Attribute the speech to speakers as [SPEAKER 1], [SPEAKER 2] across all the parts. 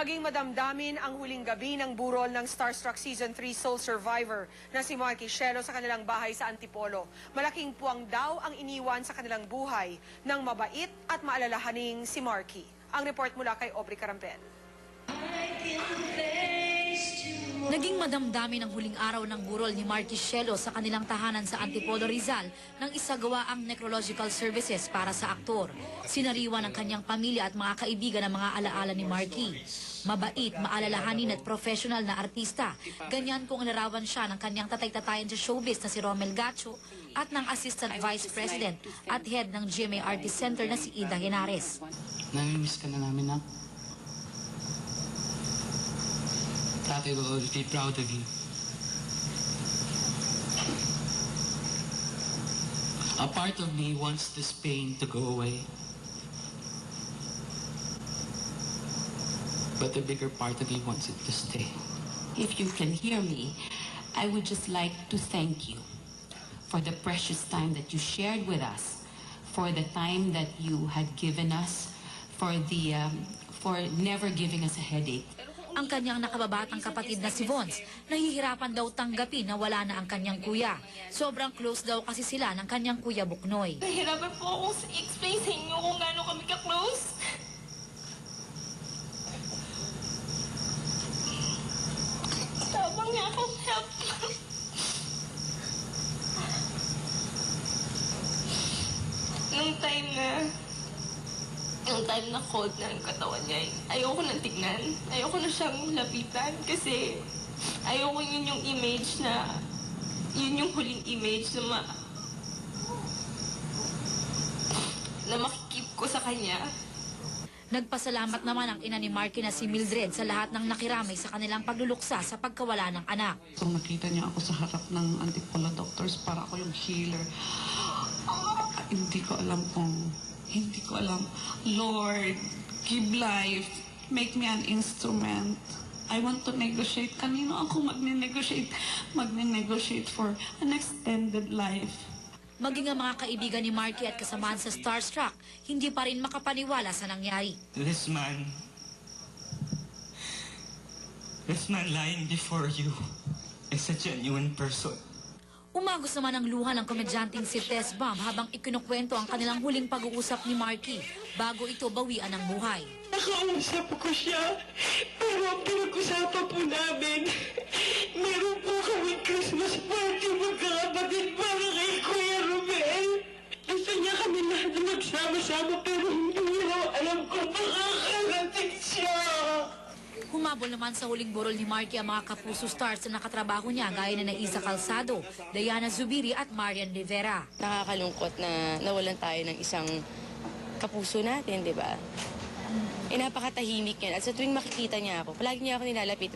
[SPEAKER 1] Naging madamdamin ang huling gabi ng burol ng Starstruck Season 3 Soul Survivor na si Marky Shelo sa kanilang bahay sa Antipolo. Malaking puwang daw ang iniwan sa kanilang buhay ng mabait at maalalahaning si Marky. Ang report mula kay Aubrey Carampel.
[SPEAKER 2] Naging madamdamin ang huling araw ng burol ni Marky Shelo sa kanilang tahanan sa Antipolo, Rizal nang isagawa ang necrological services para sa aktor. Sinariwa ng kanyang pamilya at mga kaibigan ang mga alaala ni Marky. Mabait, maalalahanin at professional na artista. Ganyan kung inarawan siya ng kanyang tatay-tatayan sa showbiz na si Romel Gacho at ng Assistant Vice President at head ng GMA Artist Center na si Ida Henares.
[SPEAKER 3] Namimiss ka na namin, nak. Tatay will be proud of you. A part of me wants this pain to go away. But the bigger part of me wants it to stay.
[SPEAKER 4] If you can hear me, I would just like to thank you for the precious time that you shared with us, for the time that you had given us, for the um, for never giving us a headache.
[SPEAKER 2] Ang kanyang nakababatang kapatid na si Vons, nahihirapan daw tanggapin na wala na ang kanyang kuya. Sobrang close daw kasi sila ng kanyang kuya Buknoy.
[SPEAKER 5] Nahirapan po akong i-explain sa inyo kung gaano kami ka-close. Tabang niya akong help. Nung time na Nung time na cold na ang katawan niya, ayoko nang tignan. Ayoko na siyang lapitan kasi ayoko yun yung image na yun yung huling image na ma na makikip ko sa kanya.
[SPEAKER 2] Nagpasalamat naman ang ina ni Marky na si Mildred sa lahat ng nakiramay sa kanilang pagluluksa sa pagkawala ng anak.
[SPEAKER 6] So nakita niya ako sa harap ng Antipolo doctors para ako yung healer. Ah, hindi ko alam kung, hindi ko alam. Lord, give life. Make me an instrument. I want to negotiate. Kanino ako magne-negotiate? Magne-negotiate for an extended life.
[SPEAKER 2] Maging ang mga kaibigan ni Marky at kasamahan sa Starstruck, hindi pa rin makapaniwala sa nangyari.
[SPEAKER 7] This man, this man lying before you is a genuine person.
[SPEAKER 2] Umagos naman ang luha ng komedyanteng si Tess Bam habang ikinukwento ang kanilang huling pag-uusap ni Marky bago ito bawian ng buhay.
[SPEAKER 8] Nakausap ko siya, pero ang pinag-usapan po namin, meron po kaming Christmas party magkakapatid para kay Kuya Romel. Gusto niya kami lahat magsama-sama
[SPEAKER 2] Humabol naman sa huling burol ni Marky ang mga kapuso stars na nakatrabaho niya gaya na Isa Calzado, Diana Zubiri at Marian Rivera.
[SPEAKER 9] nakakalungkot na nawalan tayo ng isang kapuso natin, di ba? Eh, napakatahimik yan. At sa tuwing makikita niya ako, palagi niya ako nilalapit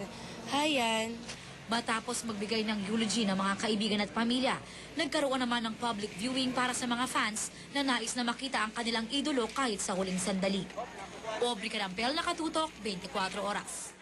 [SPEAKER 9] Hi, Yan.
[SPEAKER 2] Matapos magbigay ng eulogy ng mga kaibigan at pamilya, nagkaroon naman ng public viewing para sa mga fans na nais na makita ang kanilang idolo kahit sa huling sandali. Aubrey Carampel, Nakatutok, 24 Oras.